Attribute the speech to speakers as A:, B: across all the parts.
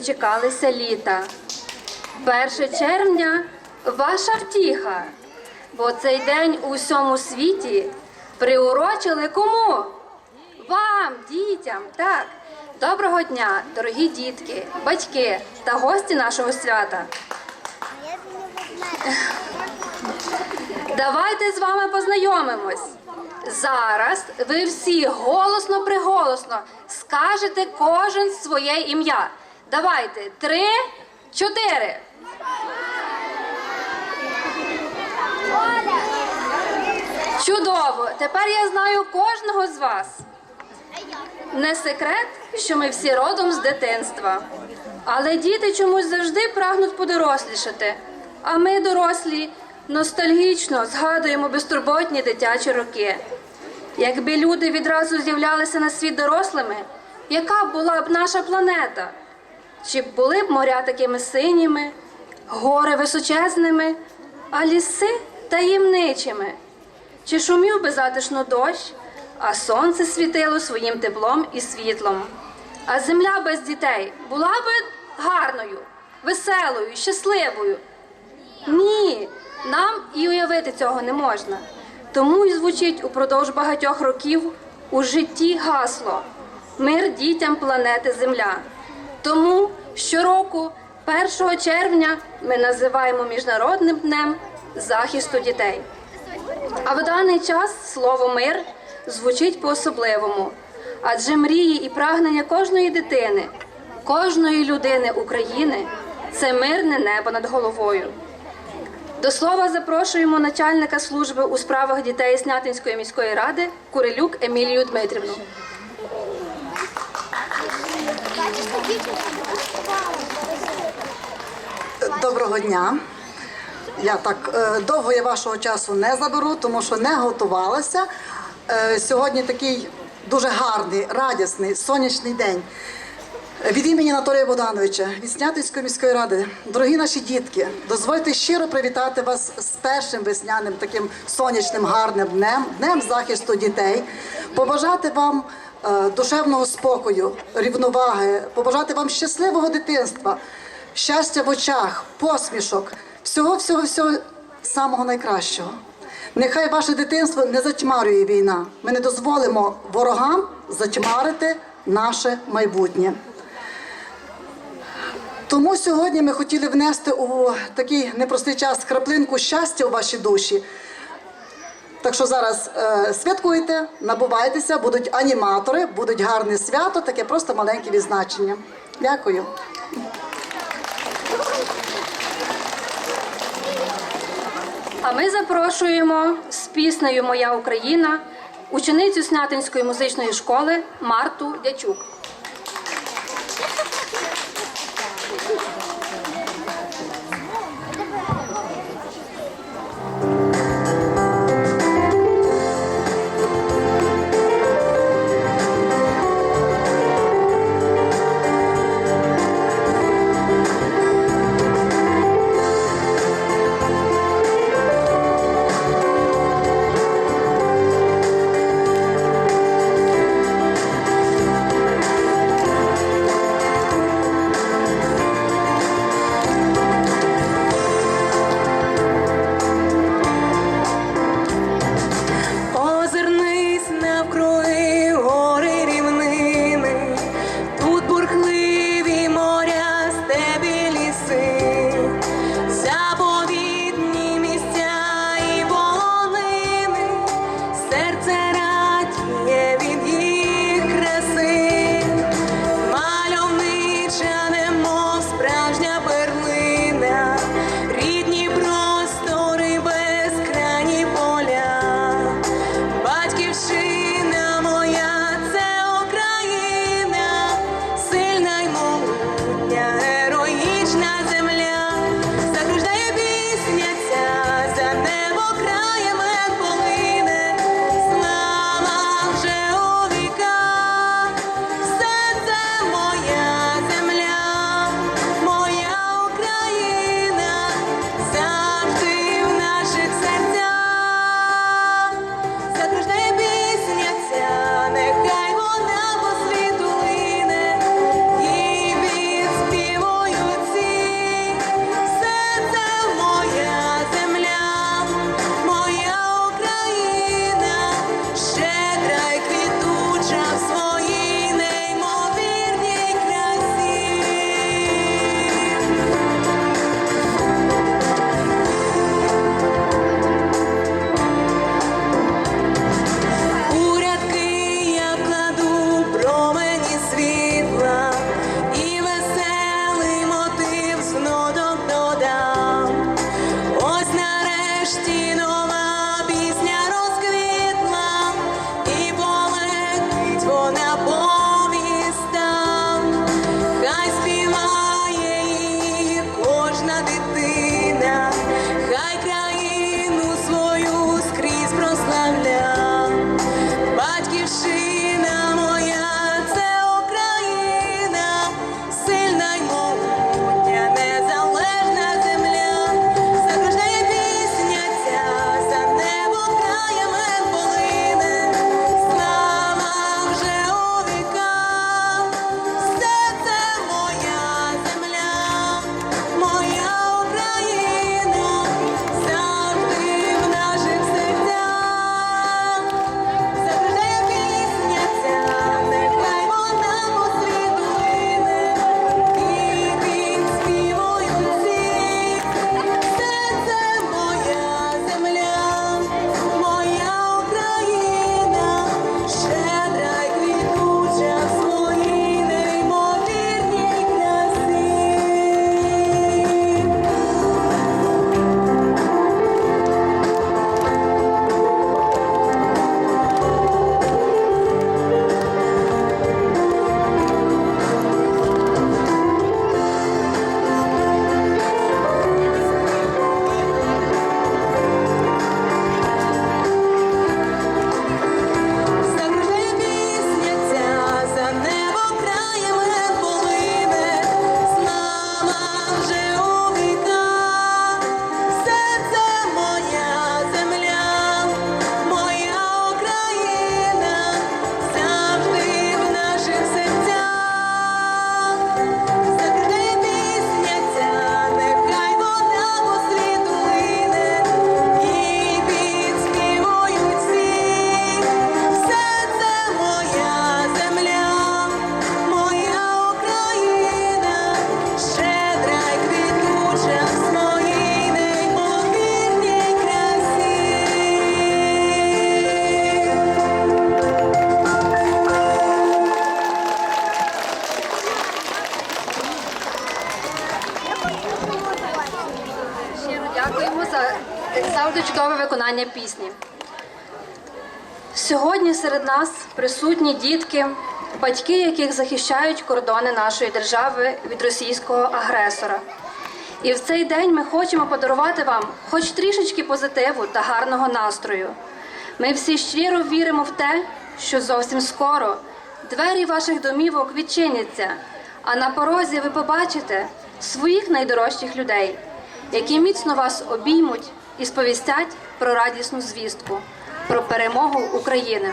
A: дочекалися літа. 1 червня ваша втіха, бо цей день у всьому світі приурочили кому? Вам, дітям, так. Доброго дня, дорогі дітки, батьки та гості нашого свята. Давайте з вами познайомимось. Зараз ви всі голосно приголосно скажете кожен своє ім'я. Давайте три, чотири. Чудово! Тепер я знаю кожного з вас. Не секрет, що ми всі родом з дитинства. Але діти чомусь завжди прагнуть подорослішати. А ми, дорослі, ностальгічно згадуємо безтурботні дитячі роки. Якби люди відразу з'являлися на світ дорослими, яка була б наша планета? Чи були б моря такими синіми, гори височезними, а ліси таємничими? Чи шумів би затишно дощ, а сонце світило своїм теплом і світлом? А земля без дітей була би гарною, веселою, щасливою? Ні, нам і уявити цього не можна. Тому й звучить упродовж багатьох років у житті гасло Мир дітям планети Земля. Тому щороку, 1 червня, ми називаємо Міжнародним днем захисту дітей. А в даний час слово мир звучить по-особливому, адже мрії і прагнення кожної дитини, кожної людини України це мирне небо над головою. До слова запрошуємо начальника служби у справах дітей Снятинської міської ради Курилюк Емілію Дмитрівну.
B: Доброго дня. Я так е, довго я вашого часу не заберу, тому що не готувалася. Е, сьогодні такий дуже гарний, радісний, сонячний день. Від імені Анатолія Богдановича, від Снятинської міської ради, дорогі наші дітки, дозвольте щиро привітати вас з першим весняним таким сонячним гарним днем, днем захисту дітей, побажати вам душевного спокою, рівноваги, побажати вам щасливого дитинства, щастя в очах, посмішок, всього, всього, всього самого найкращого. Нехай ваше дитинство не затьмарює війна. Ми не дозволимо ворогам затьмарити наше майбутнє. Тому сьогодні ми хотіли внести у такий непростий час краплинку щастя у ваші душі. Так що зараз е, святкуйте, набувайтеся, будуть аніматори, будуть гарне свято, таке просто маленьке відзначення. Дякую.
A: А ми запрошуємо з піснею Моя Україна ученицю Снятинської музичної школи Марту Дячук.
C: pretend виконання пісні. Сьогодні серед нас присутні дітки, батьки, яких захищають кордони нашої держави від російського агресора. І в цей день ми хочемо подарувати вам хоч трішечки позитиву та гарного настрою. Ми всі щиро віримо в те, що зовсім скоро двері ваших домівок відчиняться, а на порозі ви побачите своїх найдорожчих людей, які міцно вас обіймуть і сповістять про радісну звістку, про перемогу України.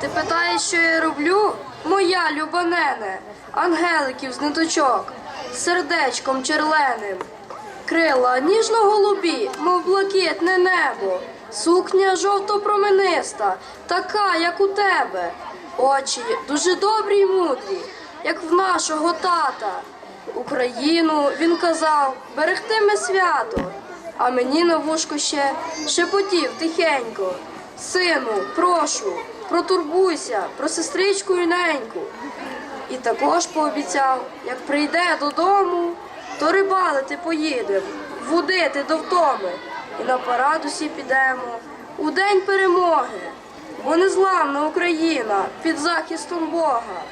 D: Ти питаєш, що я роблю? Моя любанене, ангеликів з ниточок, сердечком черленим, крила ніжно-голубі, мов блакитне небо, сукня жовто-промениста, така, як у тебе, очі дуже добрі й мудрі, як в нашого тата. Україну він казав, берегтиме свято, а мені на вушко ще шепотів тихенько. Сину, прошу, протурбуйся про сестричку і неньку. І також пообіцяв, як прийде додому, то рибалити поїдем, водити до втоми, і на парад усі підемо у день перемоги, бо незламна Україна під захистом Бога.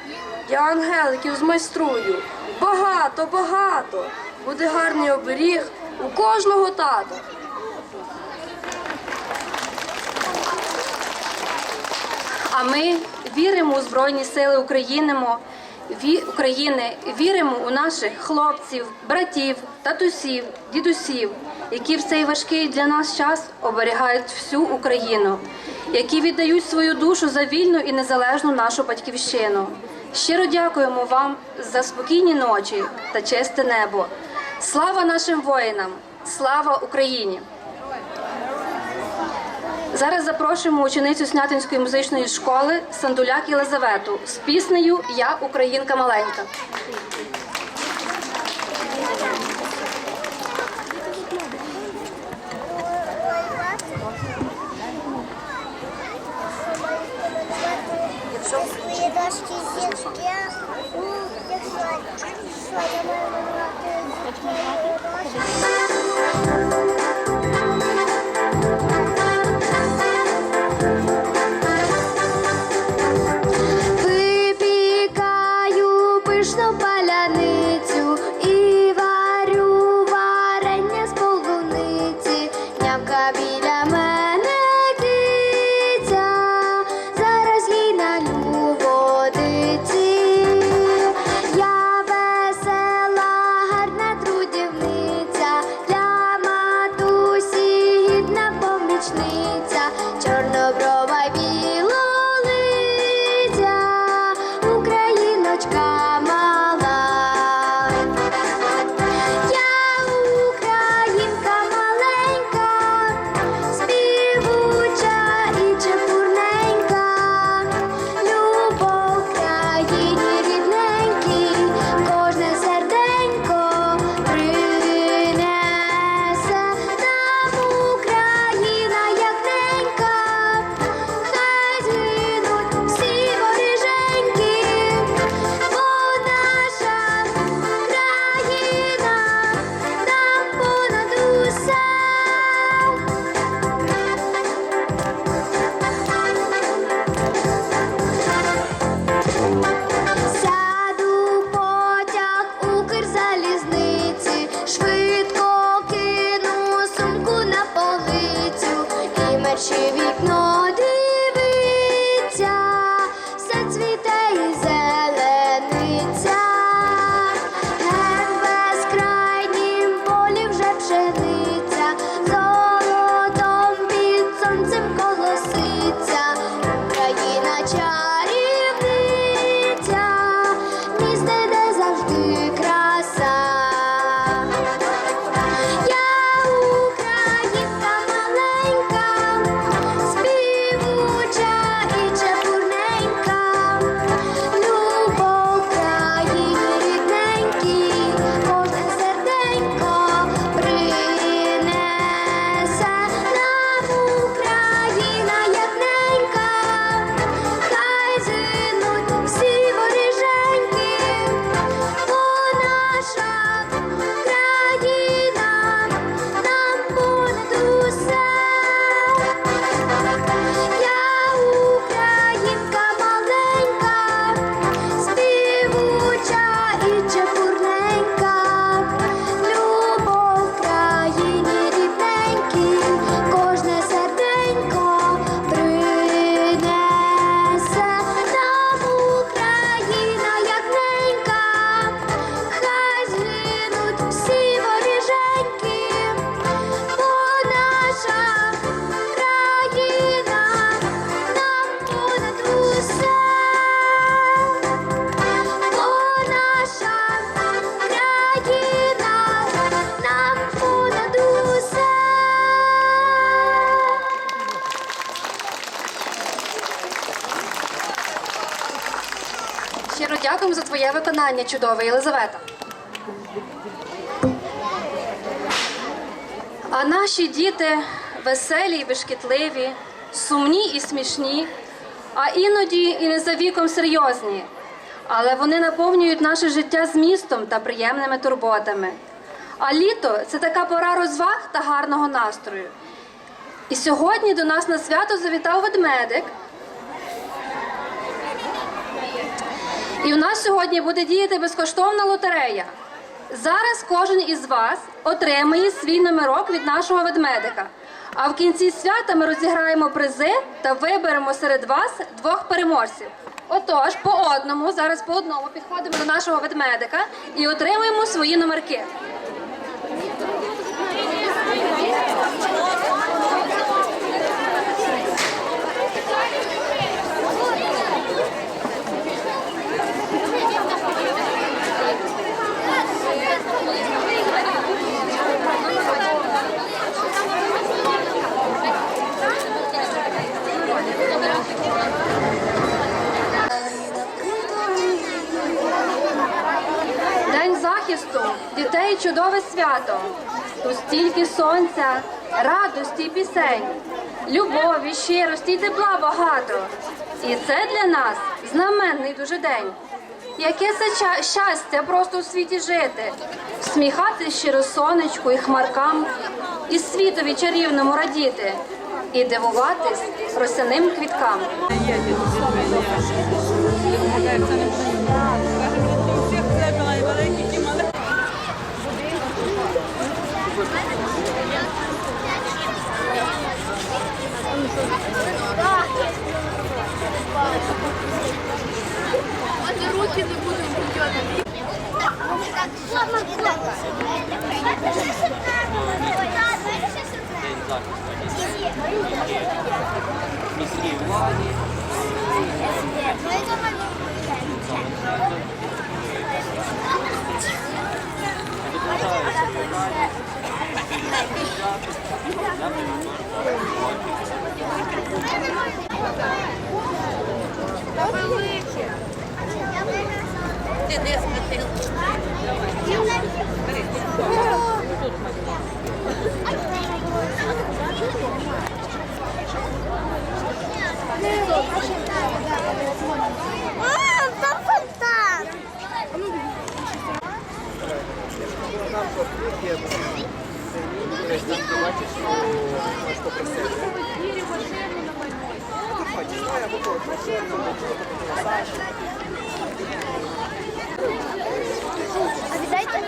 D: Я ангеликів змайструю, багато, багато, буде гарний оберіг у кожного тата.
C: А ми віримо у Збройні Сили України, України, віримо у наших хлопців, братів, татусів, дідусів, які в цей важкий для нас час оберігають всю Україну, які віддають свою душу за вільну і незалежну нашу батьківщину. Щиро дякуємо вам за спокійні ночі та чисте небо. Слава нашим воїнам! Слава Україні! Зараз запрошуємо ученицю Снятинської музичної школи Сандуляк Єлизавету з піснею Я Українка маленька.
A: Твоє виконання чудове, Єлизавета. А наші діти веселі і бешкетливі, сумні і смішні, а іноді і не за віком серйозні. Але вони наповнюють наше життя змістом та приємними турботами. А літо це така пора розваг та гарного настрою. І сьогодні до нас на свято завітав ведмедик. І в нас сьогодні буде діяти безкоштовна лотерея. Зараз кожен із вас отримає свій номерок від нашого ведмедика. А в кінці свята ми розіграємо призи та виберемо серед вас двох переможців. Отож, по одному, зараз по одному підходимо до нашого ведмедика і отримуємо свої номерки. День захисту дітей чудове свято. Тут стільки сонця, радості й пісень, любові, щирості й тепла багато. І це для нас знаменний дуже день. Яке це щастя просто у світі жити, всміхати щиро сонечку і хмаркам, і світові чарівному радіти, і дивуватись росяним квіткам.
E: Мам, А віддайте.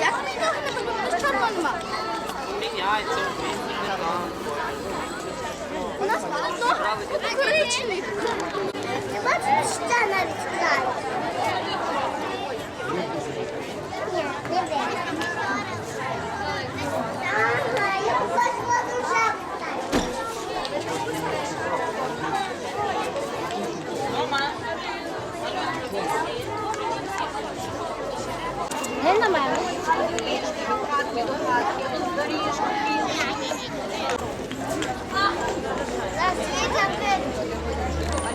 E: Як мені того не буде? Червоного. У нас багато коричневих. Бачиш, ще навіть